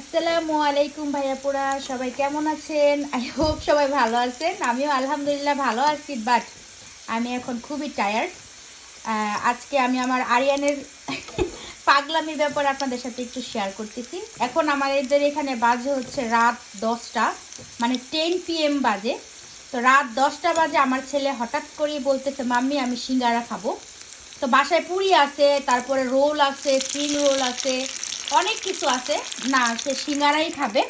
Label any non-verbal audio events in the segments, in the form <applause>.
আসসালামু আলাইকুম ভাইয়াপুরা, সবাই কেমন আছেন? আই হোপ সবাই ভালো আছেন। আমিও আলহামদুলিল্লাহ ভালো আছি বাট আমি এখন খুবই টায়ার্ড আজকে আমি আমার আরিয়ানের পাগলামির ব্যাপারে আপনাদের সাথে একটু শেয়ার করতেছি। এখন আমাদের এখানে বাজে হচ্ছে রাত দশটা মানে টেন পিএম বাজে। তো রাত দশটা বাজে আমার ছেলে হঠাৎ করেই বলতেছে, মাম্মি, আমি সিঙ্গারা খাব। তো বাসায় পুরি আছে, তারপরে রোল আছে স্প্রিং রোল আছে। অনেক কিছু আছে। না, সে সিঙ্গারাই খাবে।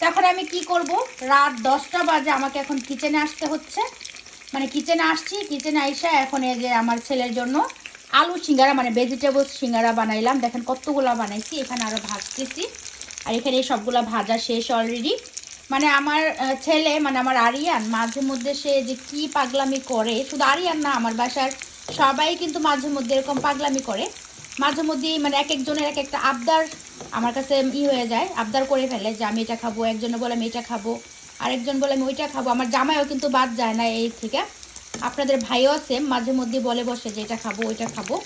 তখন আমি কি করব? রাত দশটা বাজে আমাকে এখন কিচেনে আসতে হচ্ছে। মানে কিচেনে আসছি কিচেনে আইসা এখন এই যে আমার ছেলের জন্য আলু সিঙ্গারা মানে ভেজিটেবলস সিঙ্গারা বানাইলাম। দেখেন কতগুলো বানাইছি, এখানে আরও ভাজতেছি। আর এখানে এই সবগুলো ভাজা শেষ অলরেডি মানে আমার ছেলে মানে আমার আরিয়ান, মাঝে মধ্যে সে যে কি পাগলামি করে, শুধু আরিয়ান না, আমার বাসার সবাই কিন্তু মাঝে মধ্যে এরকম পাগলামি করে। মাঝে মধ্যেই মানে এক একজনের এক একটা আবদার আমার কাছে ই হয়ে যায়, আবদার করে ফেলে যে আমি এটা খাব, একজনে বলে আমি এটা খাব, আরেকজন বলে আমি ওইটা খাব। আমার জামাইও কিন্তু বাদ যায় না এই থেকে। আপনাদের ভাইও সেম মাঝে মধ্যে বলে বসে যে এটা খাব, ওইটা খাব।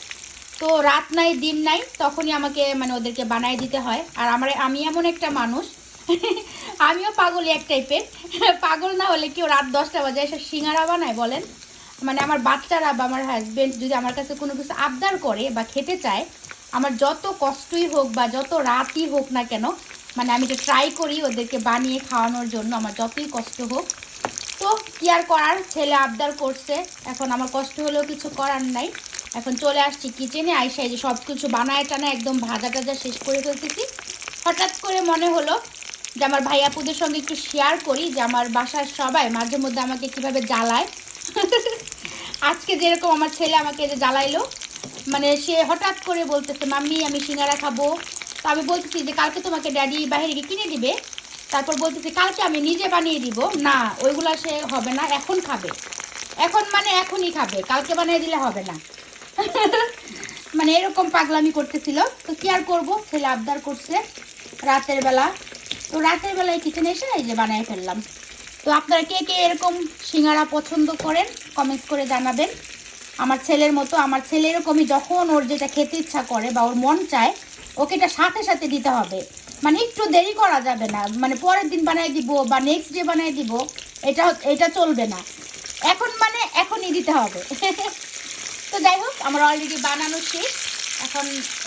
তো রাত নাই, দিন নাই, তখনই আমাকে মানে ওদেরকে বানায় দিতে হয়। আর আমার, আমি এমন একটা মানুষ, <laughs> আমিও পাগলি এক টাইপের <laughs> পাগল না হলে কেউ রাত দশটা বাজে এসে সিঙ্গারা বানায় বলেন? মানে আমার বাচ্চারা বা আমার হাজবেন্ড যদি আমার কাছে কোনো কিছু আবদার করে বা খেতে চায়, আমার যত কষ্টই হোক বা যত রাতই হোক না কেন মানে আমি তো ট্রাই করি ওদেরকে বানিয়ে খাওয়ানোর জন্য, আমার যতই কষ্ট হোক, তো কি আর করার? ছেলে আবদার করছে, এখন আমার কষ্ট হলেও কিছু করার নাই। এখন চলে আসছি কিচেনে আইসা এই যে সব কিছু বানায় টানা একদম ভাজা টাজা শেষ করে ফেলতেছি। হঠাৎ করে মনে হলো যে আমার ভাই আপুদের সঙ্গে একটু শেয়ার করি, যে আমার বাসার সবাই মাঝে মধ্যে আমাকে কীভাবে জ্বালায় আজকে যেরকম আমার ছেলে আমাকে যে জ্বালাইলো মানে সে হঠাৎ করে বলতেছে, মাম্মি, আমি সিঙ্গারা খাব। তো আমি বলতেছি যে, কালকে তোমাকে ড্যাডি বাইরে গিয়ে কিনে দিবে। তারপর বলতেছি, কালকে আমি নিজে বানিয়ে দিব। না, ওইগুলা সে হবে না, এখন খাবে। এখন মানে এখনই খাবে, কালকে বানিয়ে দিলে হবে না। <laughs> মানে এরকম পাগলামি করতেছিল। তো কি আর করব? ছেলে আবদার করছে রাতের বেলা। তো রাতের বেলায় কিচেনে এসে এই যে বানিয়ে ফেললাম। তো আপনারা কে কে এরকম সিঙ্গারা পছন্দ করেন কমেন্ট করে জানাবেন। আমার ছেলের মতো, আমার ছেলে এরকমই যখন ওর যেটা খেতে ইচ্ছা করে বা ওর মন চায়, ওকে এটা সাথে সাথে দিতে হবে। মানে একটু দেরি করা যাবে না। মানে পরের দিন বানিয়ে দিব বা নেক্সট ডে বানিয়ে দিব, এটা এটা চলবে না। এখন মানে এখনই দিতে হবে। <laughs> তো যাই হোক, আমার অলরেডি বানানো শেষ। এখন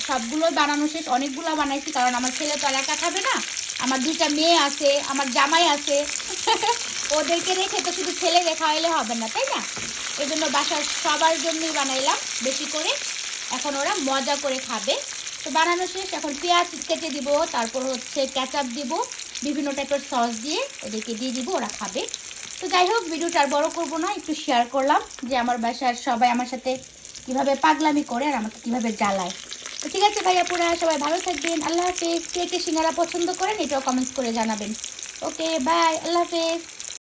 সবগুলোই বানানো শেষ। অনেকগুলো বানাইছি, কারণ আমার ছেলে তো একা খাবে না। আমার দুইটা মেয়ে আছে, আমার জামাই আছে। <laughs> ওদেরকে রেখে তো শুধু ছেলে রেখা হইলে হবে না, তাই না? এই জন্য বাসার সবার জন্যই বানাইলাম, বেশি করে। এখন ওরা মজা করে খাবে। তো বানানো শেষ, এখন পেঁয়াজ কেটে দিব, তারপর হচ্ছে ক্যাচাপ দিব, বিভিন্ন টাইপের সস দিয়ে ওদেরকে দিয়ে দিব, ওরা খাবে। তো যাই হোক, ভিডিওটা আর বড় করব না, একটু শেয়ার করলাম যে আমার বাসার সবাই আমার সাথে কীভাবে পাগলামি করে আর আমাকে কীভাবে জ্বালায়। তো ঠিক আছে ভাইয়া পুরা, সবাই ভালো থাকবেন। আল্লাহ হাফেজ। কে কে সিঙ্গারা পছন্দ করেন এটাও কমেন্টস করে জানাবেন। ওকে বাই আল্লাহ হাফেজ।